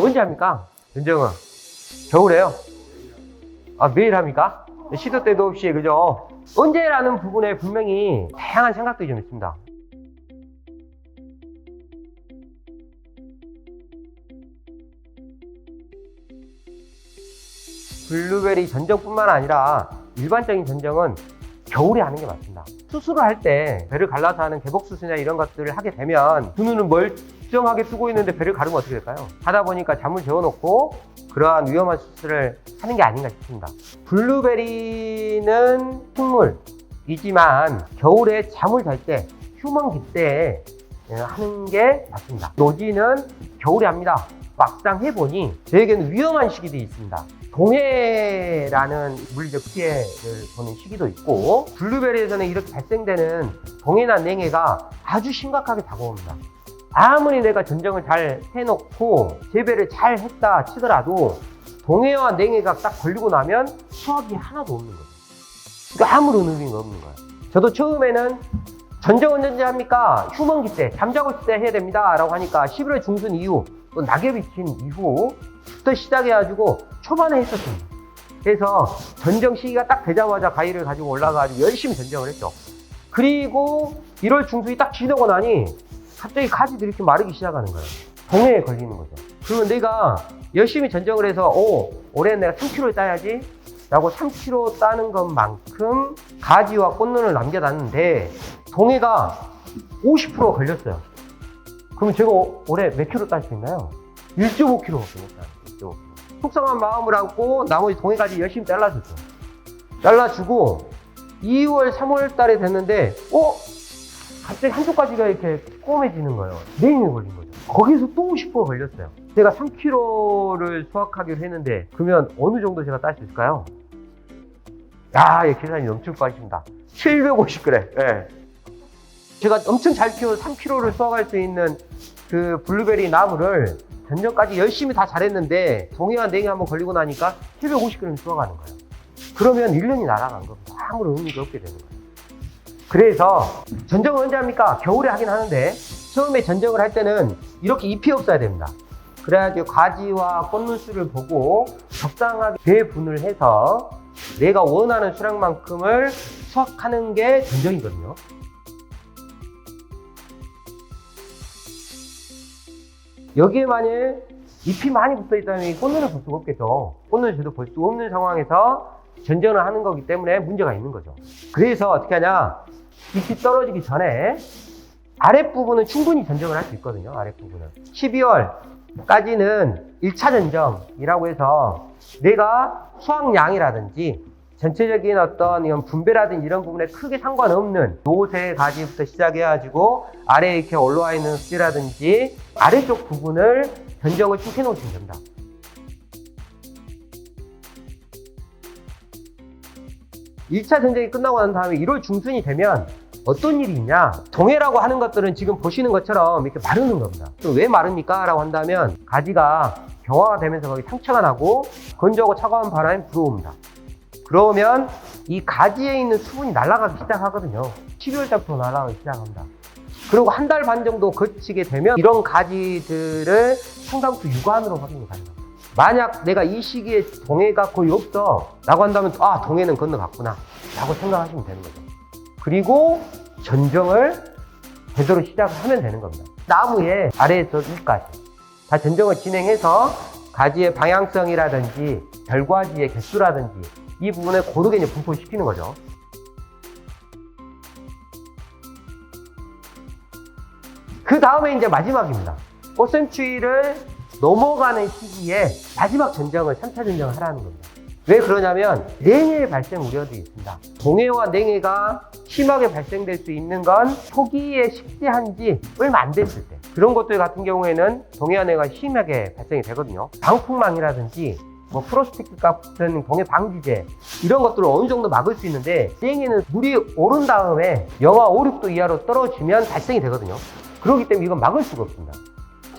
언제 합니까? 전쟁은? 겨울에요? 아, 매일 합니까? 시도 때도 없이, 그죠? 언제라는 부분에 분명히 다양한 생각들이 좀 있습니다. 블루베리 전쟁뿐만 아니라 일반적인 전쟁은 겨울에 하는 게 맞습니다. 수술을 할 때 배를 갈라서 하는 개복 수술이나 이런 것들을 하게 되면 두 눈은 멀 쩡하게 뜨고 있는데 배를 가르면 어떻게 될까요? 하다 보니까 잠을 재워놓고 그러한 위험한 수술을 하는 게 아닌가 싶습니다. 블루베리는 식물이지만 겨울에 잠을 잘 때 휴먼기 때 하는 게 맞습니다. 노지는 겨울에 합니다. 막상 해보니 저에게는 위험한 시기들이 있습니다. 동해라는 물리적 피해를 보는 시기도 있고 블루베리에서는 이렇게 발생되는 동해나 냉해가 아주 심각하게 다가옵니다. 아무리 내가 전쟁을 잘 해놓고 재배를 잘 했다 치더라도 동해와 냉해가 딱 걸리고 나면 수확이 하나도 없는 거예요. 그러니까 아무런 의미가 없는 거예요. 저도 처음에는 전쟁은 언제 합니까? 휴먼기 때, 잠자고 있을 때 해야 됩니다. 라고 하니까 11월 중순 이후, 또 낙엽이 진 이후부터 시작해가지고 초반에 했었습니다. 그래서 전쟁 시기가 딱 되자마자 가위를 가지고 올라가가지고 열심히 전쟁을 했죠. 그리고 1월 중순이 딱 지나고 나니 갑자기 가지들이 이렇게 마르기 시작하는 거예요. 동해에 걸리는 거죠. 그러면 내가 열심히 전쟁을 해서, 오, 올해 내가 3kg를 따야지. 라고 3kg 따는 것만큼 가지와 꽃눈을 남겨놨는데, 동해가 50% 걸렸어요. 그럼 제가 올해 몇 킬로 딸 수 있나요? 1.5kg 못 따요. 1.5kg. 속상한 마음을 안고 나머지 동해까지 열심히 잘라줬죠. 잘라주고 2월, 3월 달에 됐는데, 어? 갑자기 한쪽 가지가 이렇게 꼬매지는 거예요. 냉이 걸린 거죠. 거기서 또50% 걸렸어요. 제가 3kg를 수확하기로 했는데, 그러면 어느 정도 제가 딸 수 있을까요? 야, 이 계산이 엄청 빠집니다. 750g. 예. 제가 엄청 잘 키워 3kg를 수확할 수 있는 그 블루베리 나무를 전년까지 열심히 다 잘했는데 동해와 냉해 한번 걸리고 나니까 750g 수확하는 거예요. 그러면 1년이 날아간 겁니다. 아무런 의미가 없게 되는 거예요. 그래서 전쟁을 언제 합니까? 겨울에 하긴 하는데 처음에 전쟁을 할 때는 이렇게 잎이 없어야 됩니다. 그래야지 가지와 꽃눈수를 보고 적당하게 배분을 해서 내가 원하는 수량만큼을 수확하는 게 전쟁이거든요. 여기에 만일 잎이 많이 붙어 있다면 꽃눈을 볼 수가 없겠죠. 꽃눈을 저도 볼 수 없는 상황에서 전전을 하는 거기 때문에 문제가 있는 거죠. 그래서 어떻게 하냐. 잎이 떨어지기 전에 아랫부분은 충분히 전쟁을 할 수 있거든요. 아랫부분은. 12월까지는 1차 전쟁이라고 해서 내가 수확량이라든지 전체적인 어떤 이런 분배라든지 이런 부분에 크게 상관없는 노새 가지부터 시작해가지고 아래에 이렇게 올라와 있는 수지라든지 아래쪽 부분을 변정을 쭉 해놓으시면 됩니다. 일차 전쟁이 끝나고 난 다음에 1월 중순이 되면 어떤 일이 있냐? 동해라고 하는 것들은 지금 보시는 것처럼 이렇게 마르는 겁니다. 또왜 마릅니까? 라고 한다면 가지가 경화가 되면서 거기 상처가 나고 건조하고 차가운 바람이 불어옵니다. 그러면 이 가지에 있는 수분이 날아가기 시작하거든요. 12월 달부터 날아가기 시작합니다. 그리고 한 달 반 정도 거치게 되면 이런 가지들을 상당수 육안으로 확인이 가능합니다. 만약 내가 이 시기에 동해가 거의 없어 라고 한다면 아 동해는 건너갔구나 라고 생각하시면 되는 거죠. 그리고 전정을 제대로 시작하면 되는 겁니다. 나무의 아래에서 위까지 다 전정을 진행해서 가지의 방향성이라든지 결과지의 개수라든지 이 부분을 고르게 이제 분포시키는 거죠. 그 다음에 이제 마지막입니다. 꽃샘추위를 넘어가는 시기에 마지막 전쟁을 3차 전쟁을 하라는 겁니다. 왜 그러냐면 냉해 발생 우려도 있습니다. 동해와 냉해가 심하게 발생될 수 있는 건 초기에 식재한 지 얼마 안 됐을 때 그런 것들 같은 경우에는 동해와 냉해가 심하게 발생이 되거든요. 방풍망이라든지 뭐 프로스틱 같은 동해 방지제 이런 것들을 어느 정도 막을 수 있는데 냉해는 물이 오른 다음에 영하 5, 6도 이하로 떨어지면 발생이 되거든요. 그렇기 때문에 이건 막을 수가 없습니다.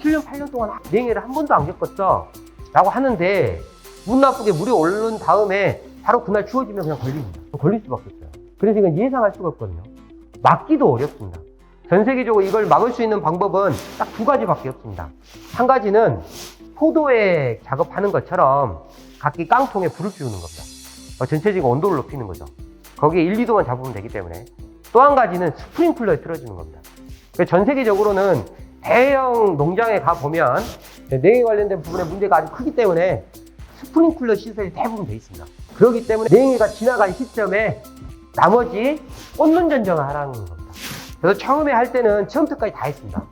7년, 8년 동안 냉해를 한 번도 안 겪었어. 라고 하는데, 운 나쁘게 물이 오른 다음에 바로 그날 추워지면 그냥 걸립니다. 걸릴 수밖에 없어요. 그래서 이건 예상할 수가 없거든요. 막기도 어렵습니다. 전 세계적으로 이걸 막을 수 있는 방법은 딱 두 가지밖에 없습니다. 한 가지는 포도에 작업하는 것처럼 각기 깡통에 불을 피우는 겁니다. 어, 전체적인 온도를 높이는 거죠. 거기에 1, 2도만 잡으면 되기 때문에. 또 한 가지는 스프링클러에 틀어주는 겁니다. 그래서 전 세계적으로는 대형 농장에 가보면 냉해 관련된 부분에 문제가 아주 크기 때문에 스프링클러 시설이 대부분 돼 있습니다. 그렇기 때문에 냉해가 지나간 시점에 나머지 꽃눈 전정을 하라는 겁니다. 그래서 처음에 할 때는 처음부터까지 다 했습니다.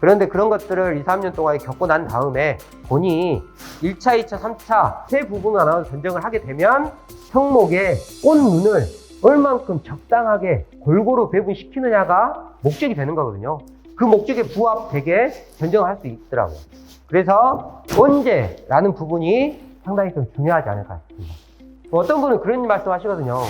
그런데 그런 것들을 2, 3년 동안 겪고 난 다음에 본인이 1차, 2차, 3차 세 부분 하나 전정을 하게 되면 성목의 꽃눈을 얼만큼 적당하게 골고루 배분시키느냐가 목적이 되는 거거든요. 그 목적에 부합되게 전정을 할수 있더라고요. 그래서 언제라는 부분이 상당히 좀 중요하지 않을까 싶습니다. 어떤 분은 그런 말씀 하시거든요.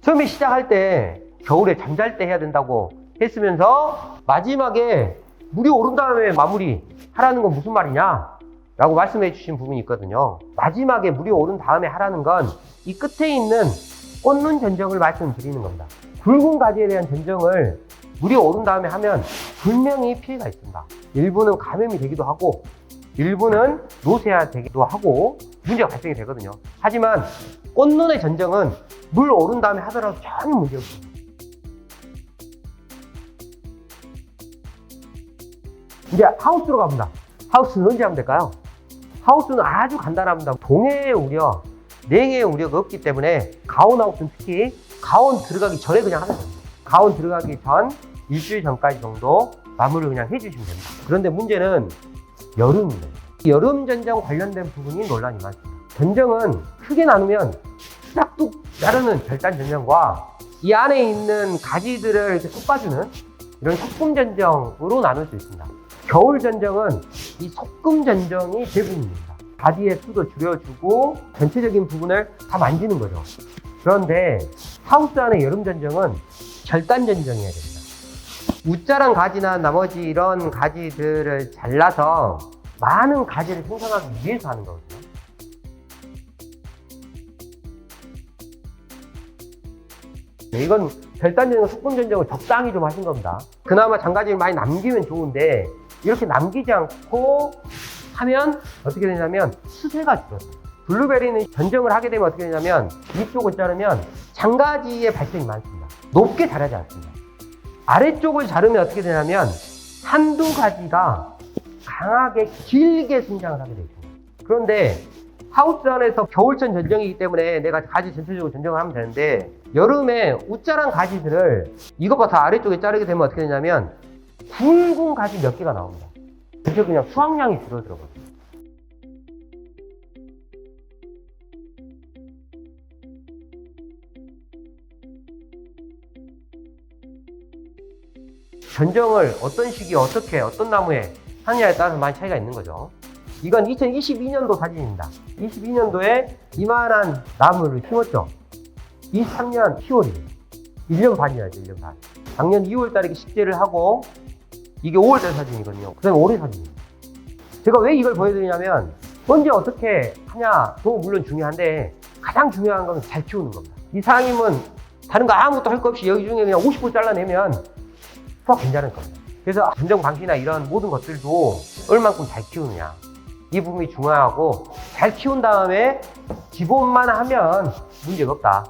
처음에 시작할 때 겨울에 잠잘 때 해야 된다고 했으면서 마지막에 물이 오른 다음에 마무리 하라는 건 무슨 말이냐? 라고 말씀해 주신 부분이 있거든요. 마지막에 물이 오른 다음에 하라는 건 이 끝에 있는 꽃눈 전정을 말씀드리는 겁니다. 붉은 가지에 대한 전정을 물이 오른 다음에 하면 분명히 피해가 있습니다. 일부는 감염이 되기도 하고 일부는 노쇠화 되기도 하고 문제가 발생이 되거든요. 하지만 꽃눈의 전정은 물 오른 다음에 하더라도 전혀 문제 없습니다. 이제 하우스로 갑니다. 하우스는 언제 하면 될까요? 하우스는 아주 간단합니다. 동해의 우려, 냉해의 우려가 없기 때문에 가온 하우스는 특히 가온 들어가기 전에 그냥 하면 됩니다. 가온 들어가기 전 일주일 전까지 정도 마무리를 그냥 해주시면 됩니다. 그런데 문제는 여름입니다. 여름 전정 관련된 부분이 논란이 많습니다. 전정은 크게 나누면 싹둑 자르는 절단 전정과 이 안에 있는 가지들을 이렇게 솎아주는 이런 소금 전정으로 나눌 수 있습니다. 겨울 전정은 이 소금 전정이 대부분입니다. 가지의 수도 줄여주고 전체적인 부분을 다 만지는 거죠. 그런데 하우스 안의 여름 전정은 절단 전정이어야 됩니다. 웃자란 가지나 나머지 이런 가지들을 잘라서 많은 가지를 생성하기 위해서 하는 거거든요. 네, 이건 절단전과 속분전정을 적당히 좀 하신 겁니다. 그나마 장가지를 많이 남기면 좋은데 이렇게 남기지 않고 하면 어떻게 되냐면 수세가 줄어요. 블루베리는 전정을 하게 되면 어떻게 되냐면 위쪽을 자르면 장가지의 발생이 많습니다. 높게 자라지 않습니다. 아래쪽을 자르면 어떻게 되냐면 한두 가지가 강하게 길게 성장을 하게 있습니다. 그런데 하우스 안에서 겨울철 전정이기 때문에 내가 가지 전체적으로 전정을 하면 되는데 여름에 웃자란 가지들을 이것과 다 아래쪽에 자르게 되면 어떻게 되냐면 굵은 가지 몇 개가 나옵니다. 그래서 그냥 수확량이 줄어들어거든요. 전정을 어떤 시기에 어떻게 어떤 나무에 하느냐에 따라서 많이 차이가 있는 거죠. 이건 2022년도 사진입니다. 22년도에 이만한 나무를 심었죠. 23년 10월이에요. 1년 반이야죠, 1년 반. 작년 2월 달에 식재를 하고 이게 5월 달 사진이거든요. 그 다음에 올해 사진입니다. 제가 왜 이걸 보여드리냐면 언제 어떻게 하냐도 물론 중요한데 가장 중요한 건잘 키우는 겁니다. 이사장님은 다른 거 아무것도 할 거 없이 여기 중에 그냥 50% 잘라내면 수확 괜찮을 겁니다. 그래서 전정 방식이나 이런 모든 것들도 얼만큼 잘 키우느냐. 이 부분이 중요하고 잘 키운 다음에 기본만 하면 문제가 없다.